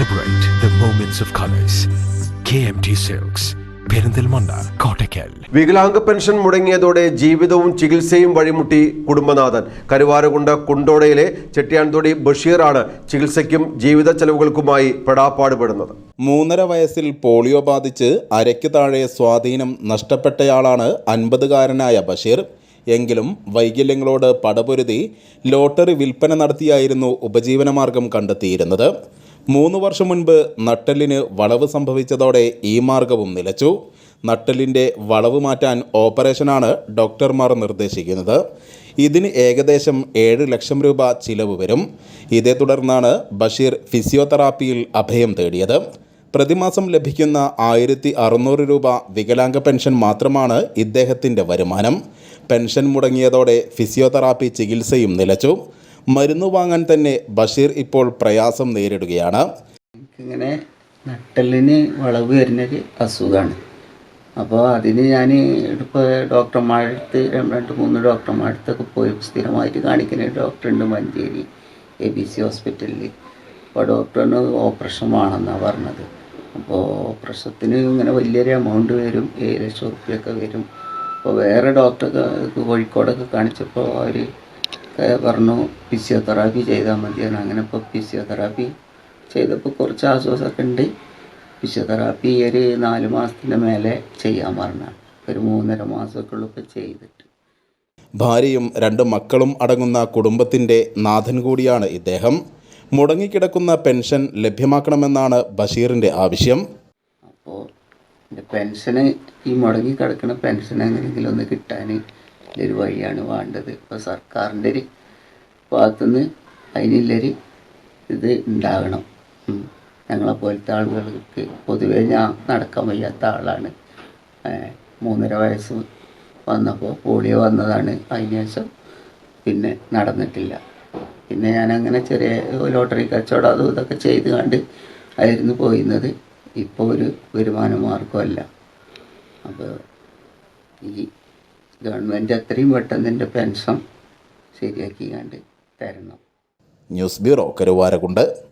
Celebrate the moments of colors. KMT silks Perinthalmanna Kottakkal വികലാംഗ pension മുടങ്ങിയതോടെ ജീവിതവും ചികിത്സയും വഴിമുട്ടി കുടുംബനാഥൻ. കരുവാരകുണ്ട് കുണ്ടോടയിലെ ചെട്ടിയാൻതൊടി ബഷീറാണ് ചികിത്സയ്ക്കും ജീവിത ചെലവുകൾക്കുമായി പെടാപ്പാടുപെടുന്നത്. മൂന്നര വയസ്സിൽ പോളിയോ ബാധിച്ച് അരയ്ക്ക് താഴെ സ്വാധീനം നഷ്ടപ്പെട്ടയാളാണ് അൻപതുകാരനായ ബഷീർ. എങ്കിലും വൈകല്യങ്ങളോട് പടപൊരുതി ലോട്ടറി വിൽപ്പന നടത്തിയായിരുന്നു ഉപജീവനമാർഗം കണ്ടെത്തിയിരുന്നത്. മൂന്ന് വർഷം മുൻപ് നട്ടലിന് വളവ് സംഭവിച്ചതോടെ ഈ മാർഗവും നിലച്ചു. നട്ടലിന്റെ വളവ് മാറ്റാൻ ഓപ്പറേഷനാണ് ഡോക്ടർമാർ നിർദ്ദേശിക്കുന്നത്. ഇതിന് ഏകദേശം ഏഴ് ലക്ഷം രൂപ ചിലവ് വരും. ഇതേ തുടർന്നാണ് ബഷീർ ഫിസിയോതെറാപ്പിയിൽ അഭയം തേടിയത്. പ്രതിമാസം ലഭിക്കുന്ന ആയിരത്തി അറുന്നൂറ് രൂപ വികലാംഗ പെൻഷൻ മാത്രമാണ് ഇദ്ദേഹത്തിന്റെ വരുമാനം. പെൻഷൻ മുടങ്ങിയതോടെ ഫിസിയോതെറാപ്പി ചികിത്സയും നിലച്ചു. മരുന്ന് വാങ്ങാൻ തന്നെ ബഷീർ ഇപ്പോൾ പ്രയാസം നേരിടുകയാണ്. എനിക്കിങ്ങനെ നട്ടലിന് വളവ് വരുന്നൊരു അസുഖമാണ്. അപ്പോൾ അതിന് ഞാൻ ഇപ്പോൾ ഡോക്ടർമാരടുത്ത് രണ്ട് മൂന്ന് ഡോക്ടർമാരടുത്തൊക്കെ പോയി സ്ഥിരമായിട്ട് കാണിക്കുന്ന ഡോക്ടറുണ്ട് മഞ്ചേരി എ ബി സി ഹോസ്പിറ്റലിൽ അപ്പോൾ ഡോക്ടറിന് ഓപ്പറേഷൻ വേണമെന്നാണ് പറഞ്ഞത്. അപ്പോൾ ഓപ്പറേഷത്തിന് ഇങ്ങനെ വലിയൊരു എമൗണ്ട് വരും ഏഴ് ലക്ഷം റുപ്യൊക്കെ വരും. അപ്പോൾ വേറെ ഡോക്ടറൊക്കെ കോഴിക്കോടൊക്കെ കാണിച്ചപ്പോൾ അവർ പറഞ്ഞു ഫിസിയോതെറാപ്പി ചെയ്താൽ മതിയാണ് അങ്ങനെ ഇപ്പോൾ ഫിസിയോതെറാപ്പി ചെയ്തപ്പോൾ കുറച്ച് ആശ്വാസമൊക്കെ ഉണ്ട്. ഫിസിയോതെറാപ്പി ഒരു നാല് മാസത്തിന്റെ മേലെ ചെയ്യാൻ പറഞ്ഞ. ഒരു മൂന്നര മാസമൊക്കെ ഉള്ളപ്പോൾ ചെയ്തിട്ട്. ഭാര്യയും രണ്ട് മക്കളും അടങ്ങുന്ന കുടുംബത്തിന്റെ നാഥൻ കൂടിയാണ് ഇദ്ദേഹം. മുടങ്ങിക്കിടക്കുന്ന പെൻഷൻ ലഭ്യമാക്കണമെന്നാണ് ബഷീറിന്റെ ആവശ്യം. അപ്പോൾ എന്റെ പെൻഷന് ഈ മുടങ്ങിക്കിടക്കുന്ന പെൻഷൻ എങ്ങനെയെങ്കിലും ഒന്ന് കിട്ടാൻ ഒരു വഴിയാണ് വേണ്ടത്. ഇപ്പോൾ സർക്കാരിന്റെ ഒരു ഭാഗത്തുനിന്ന് അതിനുള്ളൊരു ഇത് ഉണ്ടാകണം. ഞങ്ങളെ പോലത്തെ ആളുകൾക്ക് പൊതുവെ ഞാൻ നടക്കാൻ വയ്യാത്ത ആളാണ്. മൂന്നര വയസ്സ് വന്നപ്പോൾ പോളിയോ വന്നതാണ്. അതിന് ശേഷം പിന്നെ നടന്നിട്ടില്ല. പിന്നെ ഞാൻ അങ്ങനെ ചെറിയ ലോട്ടറി കച്ചവടം അതും ഇതൊക്കെ ചെയ്ത് കണ്ട് ആയിരുന്നു പോയിരുന്നത്. ഇപ്പോൾ ഒരു വരുമാന മാർഗമല്ല അപ്പോൾ ഈ ഗവൺമെന്റ് എത്രയും പെട്ടെന്ന് എന്റെ പെൻഷൻ ശരിയാക്കി കണ്ട് തരണം. News bureau Karuvarakundu.